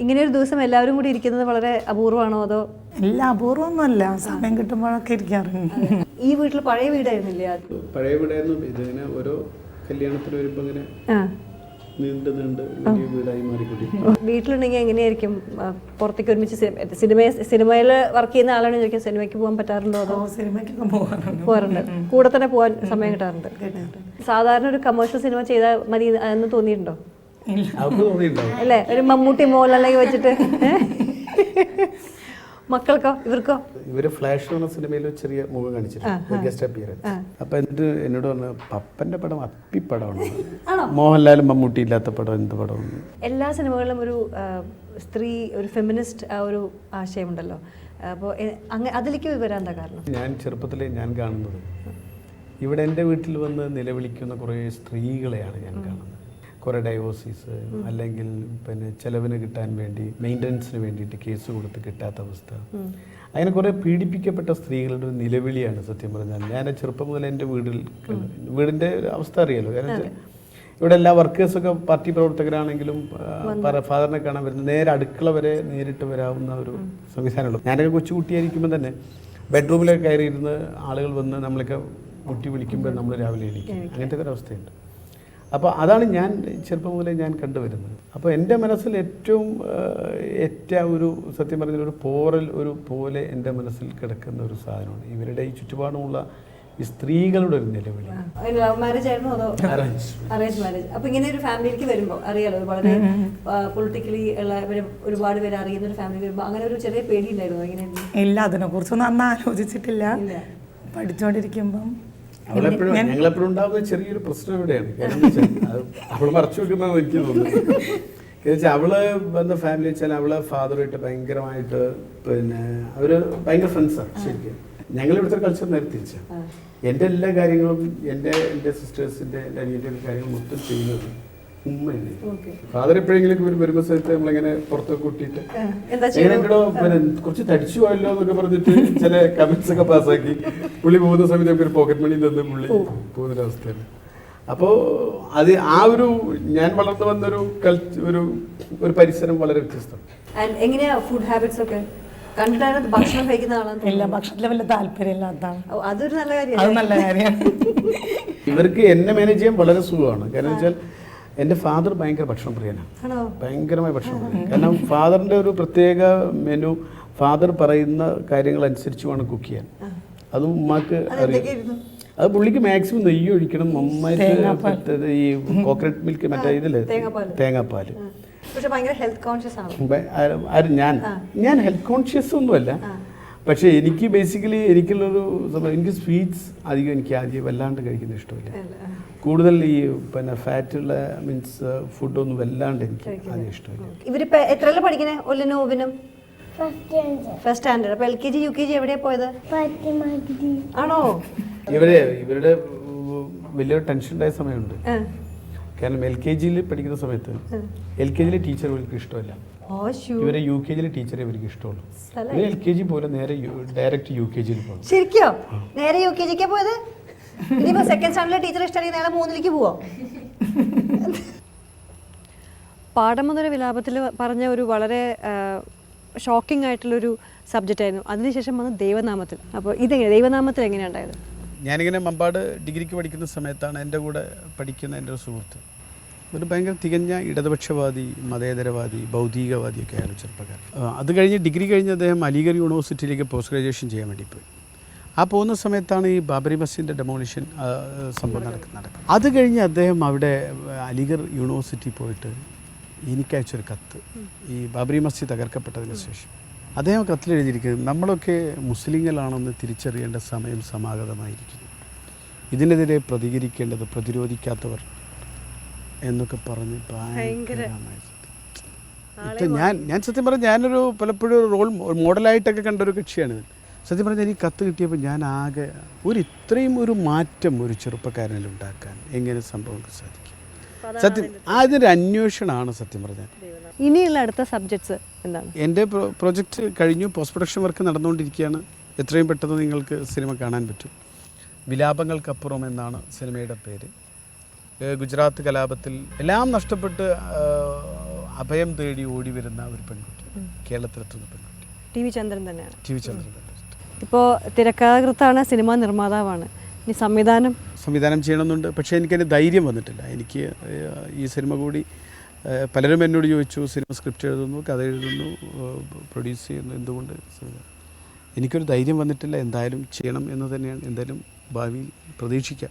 ഇങ്ങനെ ഒരു ദിവസം എല്ലാവരും കൂടി ഇരിക്കുന്നത് വളരെ അപൂർവമാണോ അതോ? എല്ലാം അപൂർവമൊന്നുമല്ല. സമയം കിട്ടുമ്പോഴൊക്കെ ഇരിക്കാറുണ്ട് ഈ വീട്ടിൽ പഴയ വീടായിരുന്നില്ലേ പഴയ വീടായിരുന്നു. ഇതിങ്ങനെ ഓരോ കല്യാണത്തിന് വരുമ്പോ ഇങ്ങനെ ആ. നീണ്ട് നീണ്ട് വലിയ വീടായി മാറിക്കൊണ്ടിരിക്കും വീട്ടിലുണ്ടെങ്കിൽ എങ്ങനെയായിരിക്കും പുറത്തേക്ക് ഒരുമിച്ച് സിനിമ സിനിമയിൽ വർക്ക് ചെയ്യുന്ന ആളാണ് ചോദിക്കാം സിനിമയ്ക്ക് പോകാൻ പറ്റാറുണ്ടോ അതോ? സിനിമയ്ക്ക് സിനിമയ്ക്കൊക്കെ പോകാറുണ്ട്. പോകാറുണ്ട്. കൂടെ തന്നെ പോകാൻ സമയം കിട്ടാറുണ്ട്. സാധാരണ ഒരു കമേഴ്ഷ്യൽ സിനിമ ചെയ്താൽ മതി എന്ന് തോന്നിയിട്ടുണ്ടോ? അല്ലേ? ഒരു മമ്മൂട്ടി മോഹൻലാലൊക്കെ വെച്ചിട്ട്. മക്കൾക്കോ? ഇവർക്കോ? ഇവർ ഫ്ലാഷ് എന്ന സിനിമയിൽ ചെറിയ മുഖം കാണിച്ചിട്ടുണ്ട് ഗസ്റ്റ് അപ്പിയറൻസ് അപ്പൊ എന്നിട്ട് എന്നോട് പറഞ്ഞ പപ്പന്റെ പടം അപ്പിപ്പടമാണ് മോഹൻലാലും മമ്മൂട്ടി ഇല്ലാത്ത പടം എന്ത് പടം എല്ലാ സിനിമകളിലും ഒരു സ്ത്രീ ഒരു ഫെമിനിസ്റ്റ് ആ ഒരു ആശയമുണ്ടല്ലോ. അപ്പോൾ അങ്ങനെ അതിലേക്ക് വരാൻ എന്താ കാരണം? ഞാൻ ചെറുപ്പത്തിലെ ഞാൻ കാണുന്നത് ഇവിടെ എന്റെ വീട്ടിൽ വന്ന് നിലവിളിക്കുന്ന കുറേ സ്ത്രീകളെയാണ് ഞാൻ കാണുന്നത്. കുറേ ഡൈവോഴ്സീസ് അല്ലെങ്കിൽ പിന്നെ ചെലവിന് കിട്ടാൻ വേണ്ടി മെയിന്റനൻസിന് വേണ്ടിയിട്ട് കേസ് കൊടുത്ത് കിട്ടാത്ത അവസ്ഥ. അങ്ങനെ കുറേ പീഡിപ്പിക്കപ്പെട്ട സ്ത്രീകളുടെ ഒരു നിലവിളിയാണ് സത്യം പറഞ്ഞാൽ. ഞാൻ ചെറുപ്പം മുതൽ എന്റെ വീടിൽ. വീടിന്റെ ഒരു അവസ്ഥ അറിയാലോ. കാരണം ഇവിടെ എല്ലാ വർക്കേഴ്സൊക്കെ പാർട്ടി പ്രവർത്തകരാണെങ്കിലും ഫാദറിനെ കാണാൻ വരുന്നത് നേരെ അടുക്കള വരെ നേരിട്ട് വരാവുന്ന ഒരു സംവിധാനമുള്ളൂ ഞാനൊക്കെ കൊച്ചുകുട്ടിയായിരിക്കുമ്പോൾ തന്നെ ബെഡ്റൂമിലൊക്കെ കയറിയിരുന്ന് ആളുകൾ വന്ന് നമ്മളൊക്കെ മുട്ടി വിളിക്കുമ്പോൾ നമ്മൾ രാവിലെ എണീക്കും. അങ്ങനത്തെ ഒരു അവസ്ഥയുണ്ട്. അപ്പോൾ അതാണ് ഞാൻ ചെറുപ്പം മുതലേ ഞാൻ കണ്ടുവരുന്നത്. അപ്പോൾ എന്റെ മനസ്സിൽ ഏറ്റവും ഏറ്റ ഒരു സത്യം പറഞ്ഞാൽ ഒരു പോറൽ ഒരു പോലെ എന്റെ മനസ്സിൽ കിടക്കുന്ന ഒരു സാധനമാണ്. ഇവരുടെ ഈ ചുറ്റുപാടുമുള്ള ഈ സ്ത്രീകളുടെ ഒരു നിലവിളി. അറേഞ്ച് മാരേജ് അപ്പൊ ഇങ്ങനെ ഒരു ഫാമിലിക്ക് വരുമ്പോൾ അറിയാലോ വളരെ പൊളിറ്റിക്കലി ഉള്ള ഒരുപാട് പേര് അറിയുന്ന ഒരു ഫാമിലി വരുമ്പോൾ അങ്ങനെ ഒരു ചെറിയ പേടി ഉണ്ടായിരുന്നു എങ്ങനെയായിരുന്നു ഇല്ല അതിനെ കുറിച്ചൊന്നും അന്ന് ആലോചിച്ചിട്ടില്ല. ഇല്ല. പഠിച്ചുകൊണ്ടിരിക്കുമ്പം അവളെപ്പോഴും ഞങ്ങളെപ്പോഴും ഉണ്ടാകുന്ന ചെറിയൊരു പ്രശ്നം ഇവിടെയാണ്. അവൾ മറച്ചു വെക്കുന്നതെന്ന് എനിക്ക് തോന്നുന്നു കാരണം വെച്ചാൽ അവൾ വന്ന ഫാമിലി വെച്ചാൽ അവളെ ഫാദറുമായിട്ട് ഭയങ്കരമായിട്ട് പിന്നെ അവർ ഭയങ്കര ഫ്രണ്ട്സാണ് ശരിക്കും. ഞങ്ങൾ ഇവിടുത്തെ കൾച്ചർ നേരെ തിരിച്ചാണ് എന്റെ എല്ലാ കാര്യങ്ങളും എന്റെ എന്റെ സിസ്റ്റേഴ്സിന്റെ എന്റെ അനിയന്റെ കാര്യങ്ങളും മൊത്തം ചെയ്യുന്നത് ഉമ്മയാണ് ഓക്കെ. ഫാദർ എപ്പോഴെങ്കിലും ഇവർ വരുന്ന സ്ഥലത്ത് നമ്മളിങ്ങനെ പുറത്തൊക്കെ കൂട്ടിയിട്ട് എന്താ എങ്ങനെ എങ്ങടോ പിന്നെ കുറച്ച് തടിച്ചു പോയല്ലോ എന്നൊക്കെ പറഞ്ഞിട്ട് ചില കമന്റ്സ് ഒക്കെ പാസ്സാക്കി. പുള്ളി പോകുന്ന സമയത്ത് നമുക്ക് ഒരു പോക്കറ്റ് മണി തന്ന് പുള്ളി പോകുന്നൊരവസ്ഥയാണ് അപ്പോൾ അത് ആ ഒരു ഞാൻ വളർന്നു വന്നൊരു കൾച്ച ഒരു ഒരു പരിസരം വളരെ വ്യത്യസ്തം ആൻഡ് എങ്ങനെയാ ഫുഡ് ഹാബിറ്റ്സ് ഒക്കെ? കണ്ടിട്ടാണ് ഭക്ഷണം കഴിക്കുന്ന ആളാണ് ഇല്ല ഭക്ഷണത്തിൽ വലിയ താല്പര്യമില്ലാത്തതാണ് ഓ, അതൊരു നല്ല അത് കാര്യമാണ് നല്ല കാര്യമാണ്. ഇവർക്ക് എന്നെ മാനേജ് ചെയ്യാൻ വളരെ സുഖമാണ്. കാരണം വെച്ചാൽ എന്റെ ഫാദർ ഭയങ്കര ഭക്ഷണം പ്രിയനാണ്. ഭയങ്കരമായ ഭക്ഷണം പ്രിയൻ. കാരണം ഫാദറിന്റെ ഒരു പ്രത്യേക മെനു ഫാദർ പറയുന്ന കാര്യങ്ങൾ അനുസരിച്ച് വേണം കുക്ക് ചെയ്യാൻ അത് ഉമ്മാക്ക് അറിയാം. അത് പുള്ളിക്ക് മാക്സിമം നെയ്യ് ഒഴിക്കണം. നന്നായിട്ട് ഈ കോക്കനട്ട് മിൽക്ക് മറ്റേ ഇതില്ലേ? തേങ്ങാപ്പാൽ. തേങ്ങാപ്പാൽ. പക്ഷെ ഭയങ്കര ഹെൽത്ത് കോൺഷ്യസ് ആണ്? ബ- ആര് ആര് ഞാൻ? ഞാൻ ഹെൽത്ത് കോൺഷ്യസ് ഒന്നുമല്ല. പക്ഷേ എനിക്ക് ബേസിക്കലി എനിക്കുള്ളൊരു സംഭവം എനിക്ക് സ്വീറ്റ്സ് അധികം എനിക്ക് ആദ്യം വല്ലാണ്ട് കഴിക്കുന്ന ഇഷ്ടമില്ല. കൂടുതൽ ഈ പിന്നെ ഫാറ്റുള്ള മീൻസ് ഫുഡൊന്നും വല്ലാണ്ട് എനിക്ക് ആദ്യം ഇഷ്ടമില്ല. ഇവരിപ്പോ എത്ര പഠിക്കണേ? ഒല്ലിനും ഓവിനും ഫസ്റ്റ് സ്റ്റാൻഡേർഡ് അപ്പൊ L K G U K G എവിടെയാ പോയത്? ആണോ? ഇവരെ ഇവരുടെ വലിയ വലിയൊരു ടെൻഷൻ ഉണ്ടായ സമയമുണ്ട്. ആ. കാരണം എൽ കെ ജിയിൽ പഠിക്കുന്ന സമയത്ത് എൽ കെ ജിയിലെ ടീച്ചർ ഇവർക്ക് ഇഷ്ടമല്ല. ഇവരെ യു കെ ജിയിലെ ടീച്ചറെ ഇവർക്ക് ഇഷ്ടമുള്ളൂ. ഇവർ എൽ കെ ജി പോലെ നേരെ ഡയറക്റ്റ് യു കെ ജിയിൽ പോകും ശരിക്കോ? നേരെ യു കെ ജിക്കാ പോയത്? ഇനിയിപ്പോ സെക്കൻഡ് സ്റ്റാൻഡേർഡിലെ ടീച്ചർ ഇഷ്ടമാണെങ്കിൽ നേരെ മൂന്നിലേക്ക് പോവോ? പാഠമുതല വിലാപത്തിൽ പറഞ്ഞ ഒരു വളരെ ഷോക്കിംഗ് ആയിട്ടുള്ളൊരു സബ്ജക്റ്റായിരുന്നു അതിനുശേഷം വന്ന് ദൈവനാമത്തിൽ. അപ്പോൾ ഇതെങ്ങനെ? ദൈവനാമത്തിൽ എങ്ങനെയാണ് ഉണ്ടായത്? ഞാനിങ്ങനെ മമ്പാട് ഡിഗ്രിക്ക് പഠിക്കുന്ന സമയത്താണ് എന്റെ കൂടെ പഠിക്കുന്ന എന്റെ ഒരു സുഹൃത്ത്. ഒരു ഭയങ്കര തികഞ്ഞ ഇടതുപക്ഷവാദി മതേതരവാദി ഭൗതികവാദിയൊക്കെ ആയിരുന്നു ചെറുപ്പക്കാരൻ. അത് കഴിഞ്ഞ് ഡിഗ്രി കഴിഞ്ഞ് അദ്ദേഹം അലിഗർ യൂണിവേഴ്സിറ്റിയിലേക്ക് പോസ്റ്റ് ഗ്രാജുവേഷൻ ചെയ്യാൻ വേണ്ടി പോയി ആ പോകുന്ന സമയത്താണ് ഈ ബാബറി മസ്ജിദിന്റെ ഡെമോളിഷൻ സംഭവം നടക്കുന്നത്. അത് കഴിഞ്ഞ് അദ്ദേഹം അവിടെ അലിഗർ യൂണിവേഴ്സിറ്റി പോയിട്ട് എനിക്കയച്ചൊരു കത്ത്. ഈ ബാബറി മസ്ജിദ് തകർക്കപ്പെട്ടതിന് ശേഷം. അദ്ദേഹം കത്തിൽ എഴുതിയിരിക്കുന്നത് നമ്മളൊക്കെ മുസ്ലിങ്ങളാണെന്ന് തിരിച്ചറിയേണ്ട സമയം സമാഗതമായിരിക്കുന്നു. ഇതിനെതിരെ പ്രതികരിക്കേണ്ടത് പ്രതിരോധിക്കാത്തവർ എന്നൊക്കെ പറഞ്ഞ് ഭയങ്കരമായ ഇപ്പം ഞാൻ ഞാൻ സത്യം പറഞ്ഞാൽ ഞാനൊരു പലപ്പോഴും റോൾ മോഡലായിട്ടൊക്കെ കണ്ട ഒരു കക്ഷിയാണ് സത്യം പറഞ്ഞാൽ എനിക്ക് കത്ത് കിട്ടിയപ്പോൾ ഞാൻ ആകെ ഒരു ഇത്രയും ഒരു മാറ്റം ഒരു ചെറുപ്പക്കാരനിൽ ഉണ്ടാക്കാൻ എങ്ങനെ സംഭവം സാധിക്കും? സത്യം അതിന്റെ അന്വേഷണമാണ് സത്യം പറഞ്ഞാൽ. ഇനിയുള്ള അടുത്ത സബ്ജക്ട്സ് എന്താണ്? എന്റെ പ്രോജക്റ്റ് കഴിഞ്ഞു. പോസ്റ്റ് പ്രൊഡക്ഷൻ വർക്ക് നടന്നുകൊണ്ടിരിക്കുകയാണ്. എത്രയും പെട്ടെന്ന് നിങ്ങൾക്ക് സിനിമ കാണാൻ പറ്റും. വിലാപങ്ങൾക്കപ്പുറം എന്നാണ് സിനിമയുടെ പേര്. ഗുജറാത്ത് കലാപത്തിൽ എല്ലാം നഷ്ടപ്പെട്ട് അഭയം തേടി ഓടി വരുന്ന ഒരു പെൺകുട്ടി. കേരളത്തിലെത്തുന്ന പെൺകുട്ടി. ടി വി ചന്ദ്രൻ തന്നെയാണ്. ടി വി ചന്ദ്രൻ ഇപ്പോൾ തിരക്കഥാകൃത്താണ് സിനിമാ നിർമ്മാതാവാണ്. ഇനി സംവിധാനം? സംവിധാനം ചെയ്യണമെന്നുണ്ട്. പക്ഷേ എനിക്കതിന് ധൈര്യം വന്നിട്ടില്ല. എനിക്ക് ഈ സിനിമ കൂടി പലരും എന്നോട് ചോദിച്ചു സിനിമ സ്ക്രിപ്റ്റ് എഴുതുന്നു കഥ എഴുതുന്നു പ്രൊഡ്യൂസ് ചെയ്യുന്നു എന്തുകൊണ്ട്? എനിക്കൊരു ധൈര്യം വന്നിട്ടില്ല എന്തായാലും ചെയ്യണം എന്ന് തന്നെയാണ് എന്തായാലും ഭാവിയിൽ പ്രതീക്ഷിക്കാം